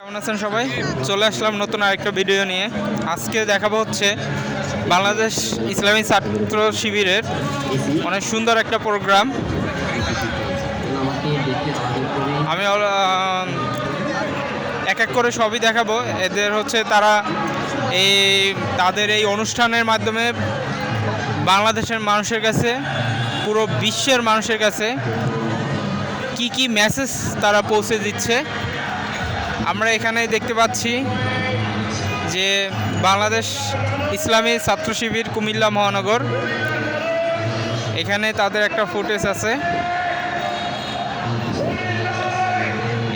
কেমন আছেন সবাই? চলে আসলাম নতুন আরেকটা ভিডিও নিয়ে। আজকে দেখাবো হচ্ছে বাংলাদেশ ইসলামী ছাত্র শিবিরের অনেক সুন্দর একটা প্রোগ্রাম আমি এক এক করে সবই দেখাবো। এদের হচ্ছে তারা এই, তাদের এই অনুষ্ঠানের মাধ্যমে বাংলাদেশের মানুষের কাছে, পুরো বিশ্বের মানুষের কাছে কি কি মেসেজ তারা পৌঁছে দিচ্ছে। আমরা এখানে দেখতে পাচ্ছি যে বাংলাদেশ ইসলামী ছাত্র শিবির কুমিল্লা মহানগর। এখানে তাদের একটা ফুটেজ আছে।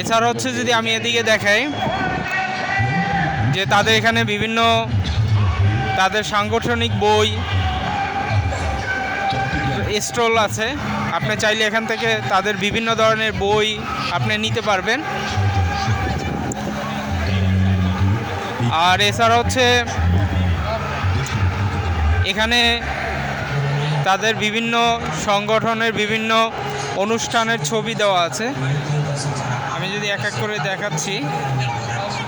এছাড়া হচ্ছে যদি আমি এদিকে দেখাই, যে তাদের এখানে বিভিন্ন তাদের সাংগঠনিক বই, স্টল আছে। আপনি চাইলে এখান থেকে তাদের বিভিন্ন ধরনের বই আপনি নিতে পারবেন। আর এছাড়া হচ্ছে এখানে তাদের বিভিন্ন সংগঠনের বিভিন্ন অনুষ্ঠানের ছবি দেওয়া আছে। আমি যদি এক এক করে দেখাচ্ছি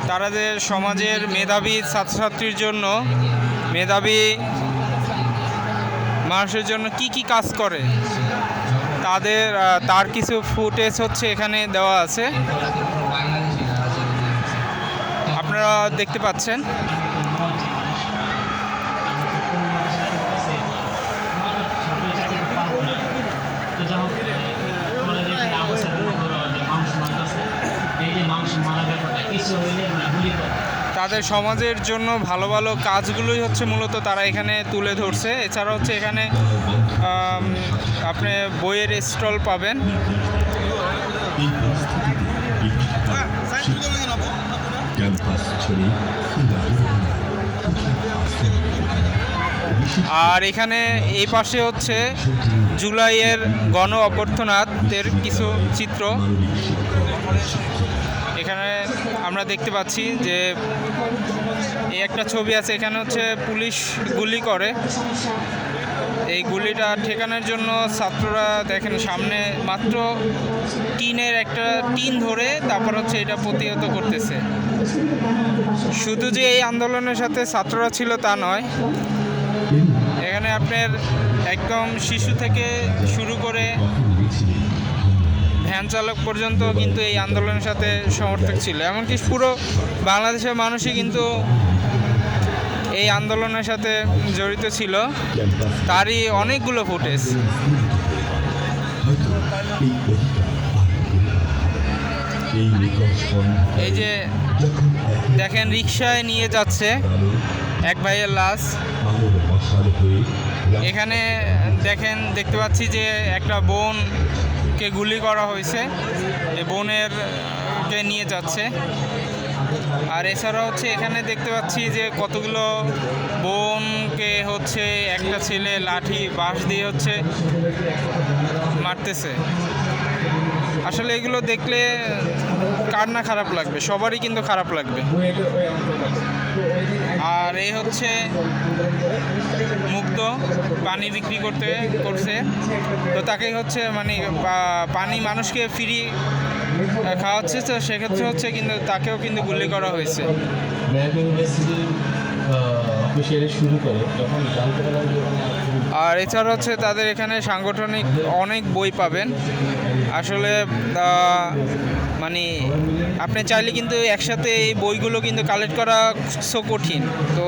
তারা যে সমাজের মেধাবী ছাত্রছাত্রীর জন্য, মেধাবী মানুষের জন্য কি কি কাজ করে, তাদের তার কিছু ফুটেজ হচ্ছে এখানে দেওয়া আছে। আপনারা দেখতে পাচ্ছেন। তাদের সমাজের জন্য ভালো ভালো কাজগুলোই হচ্ছে মূলত তারা এখানে তুলে ধরছে। এছাড়া হচ্ছে এখানে আপনি বইয়ের স্টল পাবেন। আর এখানে এই পাশে হচ্ছে জুলাইয়ের গণ অভ্যর্থনাথের কিছু চিত্র। এখানে আমরা দেখতে পাচ্ছি যে এই একটা ছবি আছে, এখানে হচ্ছে পুলিশ গুলি করে। এই গুলিটা ঠেকানোর জন্য ছাত্ররা দেখেন সামনে মাত্র টিনের একটা টিন ধরে তারপর হচ্ছে এটা প্রতিহত করতেছে। শুধু যে এই আন্দোলনের সাথে ছাত্ররা ছিল তা নয় এখানে আপনার একদম শিশু থেকে শুরু করে ভ্যান চালক পর্যন্ত কিন্তু এই আন্দোলনের সাথে সমর্থক ছিল। এমনকি পুরো বাংলাদেশের মানুষই কিন্তু এই আন্দোলনের সাথে জড়িত ছিল। তারই অনেকগুলো ফুটেজ। এই যে দেখেন রিক্সায় নিয়ে যাচ্ছে এক ভাইয়ের লাশ। এখানে দেখেন, দেখতে পাচ্ছি যে একটা বোনকে গুলি করা হয়েছে। বোনের কে নিয়ে যাচ্ছে। আর এছাড়া হচ্ছে, এখানে দেখতে পাচ্ছি যে কতগুলো বোনকে হচ্ছে একটা ছেলে লাঠি, বাঁশ দিয়ে হচ্ছে মারতেছে। আসলে এগুলো দেখলে কার না খারাপ লাগবে? সবারই কিন্তু খারাপ লাগবে। আর এই হচ্ছে মুক্ত, পানি বিক্রি করতে করছে। তো তাকেই হচ্ছে মানে পানি মানুষকে ফ্রি খাওয়াচ্ছে, তো সেক্ষেত্রে হচ্ছে কিন্তু তাকেও কিন্তু গুলি করা হয়েছে। আর এছাড়া হচ্ছে তাদের এখানে সাংগঠনিক অনেক বই পাবেন। আসলে মানে আপনি চাইলে কিন্তু একসাথে এই বইগুলো কিন্তু কালেক্ট করা সো কঠিন তো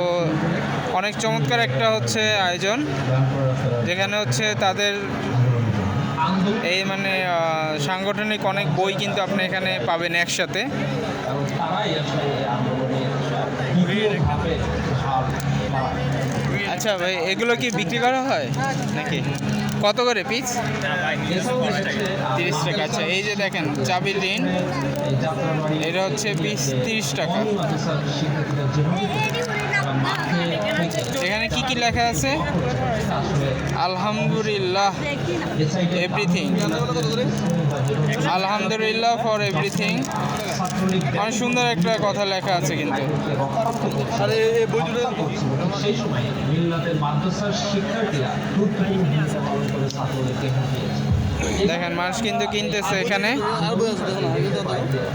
অনেক চমৎকার একটা হচ্ছে আয়োজন, যেখানে হচ্ছে তাদের এই মানে সাংগঠনিক অনেক বই কিন্তু আপনি এখানে পাবেন একসাথে। আচ্ছা ভাই, এগুলো কি বিক্রি করা হয় নাকি কত করে পিস? তিরিশ টাকা আচ্ছা এই যে দেখেন চাবির ঋণ, এটা হচ্ছে পিস তিরিশ টাকা। এখানে কি কি লেখা আছে? আলহামদুলিল্লাহ এভরিথিং আলহামদুলিল্লাহ ফর এভরিথিং অনেক সুন্দর একটা কথা লেখা আছে কিন্তু। সেই সময় মিল্লাতের মাদ্রাসার শিক্ষার্থীরা দেখেন মানুষ কিন্তু কিনতেছে এখানে।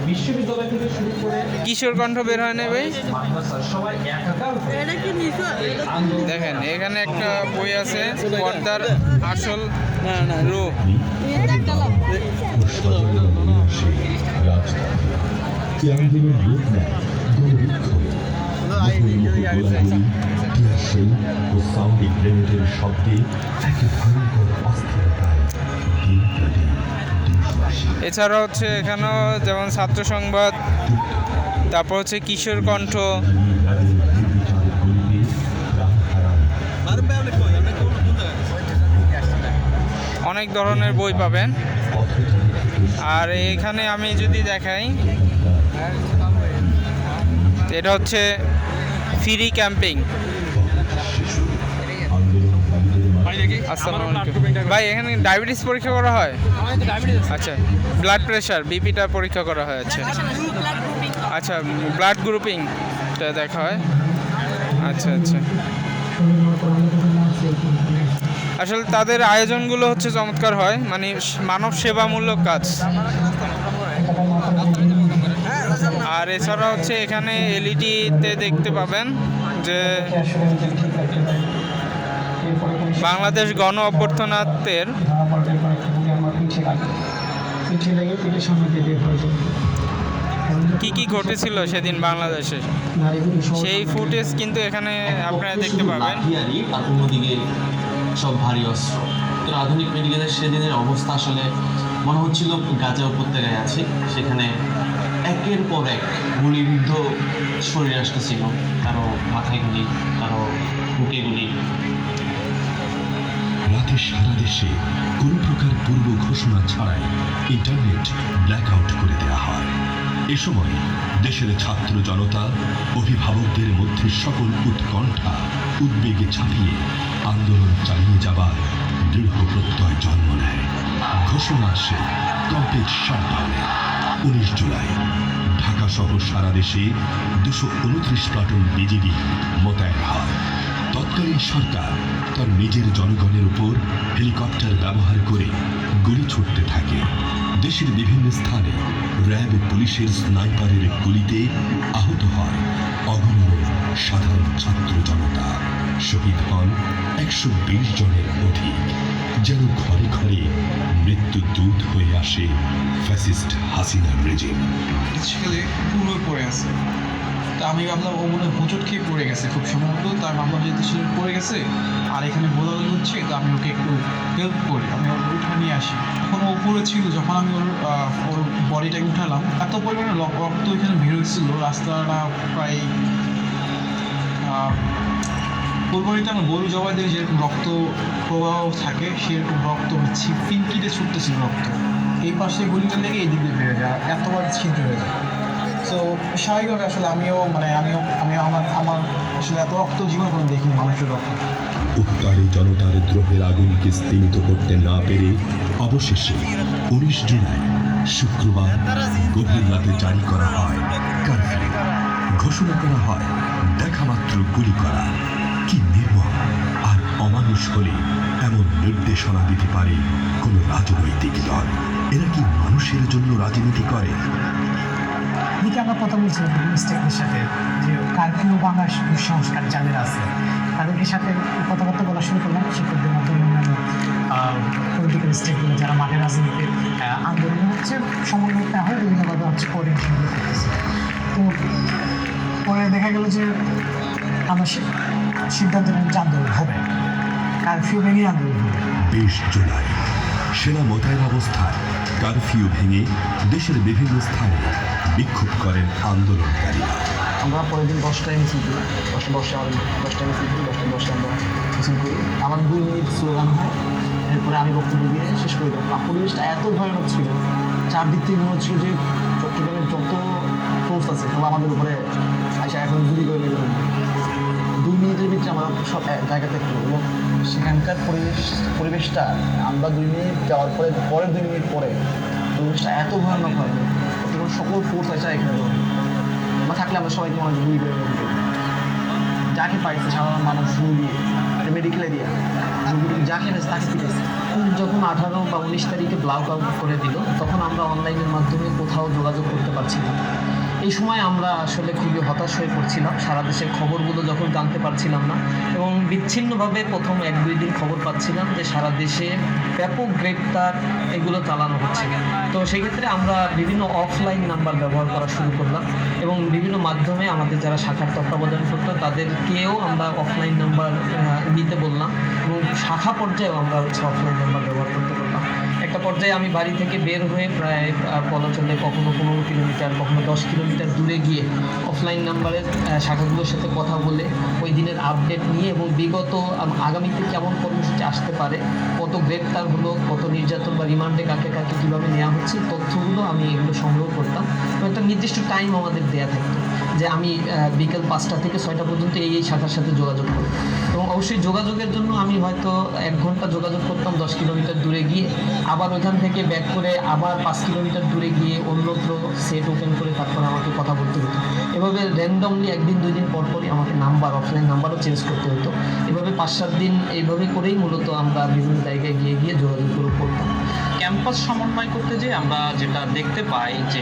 বিশ্ববিদ্যালয় থেকে শুরু করে কিশোর কণ্ঠ বের হয় না ভাই? মাদ্রাসা সবাই একাকার এটা কি নিছো এটা আন্দোলন দেখেন এখানে একটা বই আছে পর্দার আসল রূপ। আন্দোলন রূপ এছাড়া হচ্ছে এখানেও যেমন ছাত্র সংবাদ, তারপর হচ্ছে কিশোর কণ্ঠ। অনেক ধরনের বই পাবেন। আর এখানে আমি যদি দেখাই এটা হচ্ছে ফ্রি ক্যাম্পিং। ভাই, এখানে ডায়াবেটিস পরীক্ষা করা হয়? আচ্ছা ব্লাড প্রেশার বিপিটা পরীক্ষা করা হয় আচ্ছা। আচ্ছা ব্লাড গ্রুপিংটা দেখা হয়। আচ্ছা আচ্ছা। আসলে তাদের আয়োজনগুলো হচ্ছে চমৎকার হয় মানে মানব সেবামূলক কাজ। আর এছাড়া হচ্ছে এখানে এলইডিতে দেখতে পাবেন যে বাংলাদেশ গণ অভ্যর্থনার্থের কি কি ঘটেছিল সেদিন বাংলাদেশে? সেই ফুটেজ কিন্তু এখানে আপনারা দেখতে পাবেন। সব ভারী অস্ত্র। তো আধুনিক মেডিকেলের সেদিনের অবস্থা আসলে মনে হচ্ছিল গাজা উপত্যকায় আছি। সেখানে একের পর এক গুলিবিদ্ধ শরীর আসতেছিল, কারও মাথায় গুলি, কারও বুকে গুলি। রাতে সারা দেশে কোনো প্রকার পূর্ব ঘোষণা ছাড়াই ইন্টারনেট ব্ল্যাকআউট করে দেওয়া হয়। এ সময় দেশের ছাত্র জনতা, অভিভাবকদের মধ্যে সকল উৎকণ্ঠা উদ্বেগে ছাপিয়ে আন্দোলন চালিয়ে যাবার দৃঢ় প্রত্যয় জন্ম নেয়। ঘোষণা আসে কমপ্লিট শাটডাউনে উনিশ জুলাই। ঢাকা সহ সারা দেশে দুশো উনত্রিশ প্লাটুন বিজিবি মোতায়েন হয়। তৎকালীন সরকার তার নিজের জনগণের উপর হেলিকপ্টার ব্যবহার করে গুলি ছুটতে থাকে। দেশের বিভিন্ন স্থানে র্যাব পুলিশের স্নাইপারের গুলিতে আহত হয় অগণন সাধারণ ছাত্র জনতা। শহীদ হন একশো বিশ জনের অধিক। যেন ঘরে ঘরে মৃত্যু দূত হয়ে আসে ফ্যাসিস্ট হাসিনার রেজিম ছেলে পুরো পড়ে আছে। তা আমি ভাবলাম, ও মনে হোঁচট খেয়ে পড়ে গেছে খুব সম্ভবত। তার ভাবলাম যেহেতু সে পড়ে গেছে, আর এখানে গোলাগুলি হচ্ছে, তো আমি ওকে একটু হেল্প করি। আমি ওর উঠে নিয়ে আসি। এখন ও উপরে ছিল, যখন আমি ওর ওর বডিটাকে উঠালাম, এত পরিমাণে রক- রক্ত এখানে বের হয়েছিল, রাস্তাটা প্রায় ফুলবাড়িতে আমরা গরু জবাই দিয়ে যেরকম রক্ত প্রবাহ থাকে, সেরকম রক্ত হচ্ছে ফিনকিতে ছুটতেছিল রক্ত। এই পাশে গুলিটা লেগে এই দিক বেড়ে যায়, এতবার ছিদ্র হয়ে যায়। তো স্বাভাবিকভাবে আসলে আমিও মানে আমিও, আমি আমার আমার আসলে এত রক্ত জীবন কোনো দেখিনি, মানুষের রক্ত। উত্তারে জনতার দ্রোহের আগুনকে স্তীমিত করতে না পেরে অবশেষে উনিশ জুলাই, শুক্রবার গভীর রাতে জারি করা হয় কারফিউ। ঘোষণা করা হয়, দেখা মাত্র গুলি করা। অমানুষ হলে এমন নির্দেশনা দিতে পারে কোনো রাজনৈতিক দল। এরা কি মানুষের জন্য রাজনীতি করে? এদিকে আমরা কথা বলছিলাম স্টেকের সাথে যে কারফিউ বাংলা সংস্কার যাদের আছে, তাদেরকে সাথে কথাবার্তা বলা শুরু করলাম। শিক্ষকদের মাধ্যমে অন্যান্য পলিটিক্যাল স্টেকগুলো যারা মাঠে রাজনীতিতে আন্দোলন হচ্ছে সমন্বয় না হয় বিভিন্নভাবে হচ্ছে করতেছে। তো পরে দেখা গেল যে আমরা সিদ্ধান্ত নিলাম যে আন্দোলন হবে। কারফিউ ভেঙে আন্দোলন বিশ জুলাই সেনা মোতায়েন অবস্থায় কারফিউ ভেঙে দেশের বিভিন্ন স্থানে বিক্ষোভ করেন আন্দোলনকারীরা। আমরা পরের দিন দশটায় মিছিল করি। দশটা দশটা আমাদের দশটায় মিছিল করি দশটা দশটা আমরা মিছিল করি। আমার দুই মিনিট স্লোগান হয়। এরপরে আমি বক্তব্য দিয়ে শেষ করে দেবো। আর পরিবেশটা এত ভয়ানক ছিল চারদিক থেকে মনে হচ্ছিল যে চট্টগ্রামের যত ফোর্স আছে সব আমাদের উপরে আইসা এখন গুলি করে দুই মিনিটের ভিতরে আমরা সব জায়গা থেকে এবং সেখানকার পরিবেশ, পরিবেশটা, আমরা দুই মিনিট যাওয়ার পরে, পরের দুই মিনিট পরে, পরিবেশটা এত ভয়ানক হয়। তখন সকল ফোর্স আছে এখানে আমরা থাকলে আমরা সবাইকে মনে হয় গুলি করে যাকে পাইছে সাধারণ মানুষ গুলি দিয়ে। মেডিকেল এরিয়া যাকে এনেছে তাকে পিটেছে যখন আঠারো বা উনিশ তারিখে ব্লক আউট করে দিল, তখন আমরা অনলাইনের মাধ্যমে কোথাও যোগাযোগ করতে পারছি না। এই সময় আমরা আসলে খুবই হতাশ হয়ে পড়ছিলাম। সারা দেশের খবরগুলো যখন জানতে পারছিলাম না, এবং বিচ্ছিন্নভাবে প্রথম এক দুই দিন খবর পাচ্ছিলাম যে সারা দেশে ব্যাপক গ্রেপ্তার এগুলো চালানো হচ্ছে। তো সেক্ষেত্রে আমরা বিভিন্ন অফলাইন নাম্বার ব্যবহার করা শুরু করলাম, এবং বিভিন্ন মাধ্যমে আমাদের যারা শাখার তত্ত্বাবধান করতো তাদেরকেও আমরা অফলাইন নাম্বার নিতে বললাম, এবং শাখা পর্যায়েও আমরা হচ্ছে অফলাইন নাম্বার ব্যবহার করতে একটা পর্যায়ে আমি বাড়ি থেকে বের হয়ে প্রায় বলা চলে কখনো পনেরো কিলোমিটার, কখনো দশ কিলোমিটার দূরে গিয়ে অফলাইন নাম্বারের শাখাগুলোর সাথে কথা বলে ওই দিনের আপডেট নিয়ে এবং বিগত আগামীতে কেমন কর্মসূচি আসতে পারে, কত গ্রেপ্তার হলো, কত নির্যাতন বা রিমান্ডে কাকে কাকে কীভাবে নেওয়া হচ্ছে, তথ্যগুলো আমি এগুলো সংগ্রহ করতাম। এবং একটা নির্দিষ্ট টাইম আমাদের দেওয়া থাকতো। যে আমি বিকেল পাঁচটা থেকে ছয়টা পর্যন্ত এই এই শাখার সাথে যোগাযোগ করব এবং অবশ্যই যোগাযোগের জন্য আমি হয়তো এক ঘণ্টা যোগাযোগ করতাম দশ কিলোমিটার দূরে গিয়ে। আবার ওইখান থেকে ব্যাক করে আবার পাঁচ কিলোমিটার দূরে গিয়ে অন্যত্র সেট ওপেন করে তারপর আমাকে কথা বলতে হতো। এভাবে র্যান্ডমলি একদিন, দুই দিন পর পরই আমাকে নাম্বার অফলাইন নাম্বারও চেঞ্জ করতে হতো। এভাবে পাঁচ, সাত দিন এইভাবে করেই মূলত আমরা বিভিন্ন জায়গায় গিয়ে গিয়ে যোগাযোগ করে করতাম ক্যাম্পাস সমন্বয় করতে যে আমরা যেটা দেখতে পাই যে